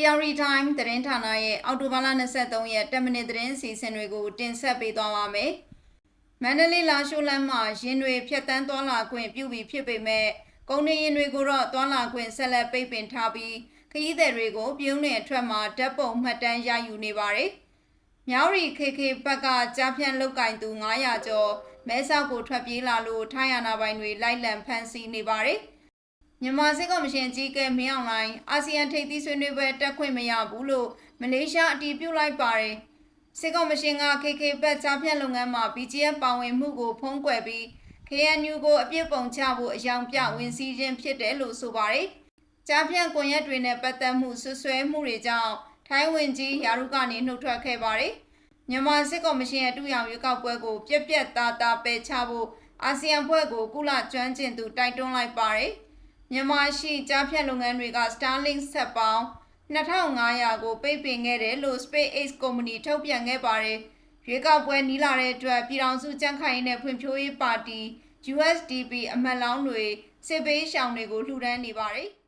AR Time သတင်းဌာနရဲ့အော်တိုဘာလ23ရက်10မိနစ်သတင်းစီစဉ်တွေကိုတင်ဆက်ပေးသွားပါမယ်။မန္တလေးလာရှိုးလမ်းမှာရင်တွေဖြတ်တန်းသွားလာခွင့်ပြုပြီးဖြစ်ပေမဲ့ကုန်နေရင်တွေကိုတော့သွားလာခွင့်ဆက်လက်ပိတ်ပင်ထားပြီးခရီးသည်တွေကိုပြုံးနေအထက်မှာဓာတ်ပုံမှတ်တမ်းရယူနေပါတယ်။မြောက်ရီ KK ဘက်ကကြားဖြန့်လောက်ကင်သူ900ကျော်မဲဆောက်ကိုထွက်ပြေးလာလို့ထိုင်းရနာပိုင်တွေလိုက်လံဖမ်းဆီးနေပါတယ်။ မြန်မာစစ်ကောင်မရှင်ကြီးကဲမင်းအောင်လိုင်းအာဆီယံထိပ်သီးဆွေးနွေးပွဲတက်ခွင့်မရဘူးလို့မလေးရှားအတည်ပြုလိုက်ပါတယ်စစ်ကောင်မရှင်က KK ဘက်ကြားဖြတ်လုပ်ငန်းမှာ BGF ပါဝင်မှုကိုဖုံးကွယ်ပြီး KNU ကိုအပြစ်ပုံချဖို့အယောင်ပြဝင်စည်းခြင်းဖြစ်တယ်လို့ဆိုပါတယ်ကြားဖြတ်ကွန်ရက်တွေနဲ့ပတ်သက်မှုဆွဆွဲမှုတွေကြောင့်ထိုင်းဝင်ကြီးယာရုကနေနှုတ်ထွက်ခဲ့ပါတယ်မြန်မာစစ်ကောင်မရှင်ရဲ့တူရောင်ရွေးကောက်ပွဲကိုပြက်ပြက်သားသားပယ်ချဖို့အာဆီယံဖွဲ့ကိုကုလကျွမ်းကျင်သူတိုက်တွန်းလိုက်ပါတယ်။ မြန်မာရှိကြားဖြတ်လုပ်ငန်းတွေက Starlink ဆက်ပေါင်း2500ကိုပိတ်ပင်ခဲ့တယ်လို့ SpaceX ကုမ္ပဏီထုတ်ပြန်ခဲ့ပါတယ်။ရွေးကောက်ပွဲနီးလာတဲ့အတွက်ပြည်ထောင်စုကြံ့ခိုင်ရေးနဲ့ဖွံ့ဖြိုးရေးပါတီ USDP အမတ်လောင်းတွေစစ်ပေးရှောင်တွေကိုလှူဒန်းနေပါတယ်။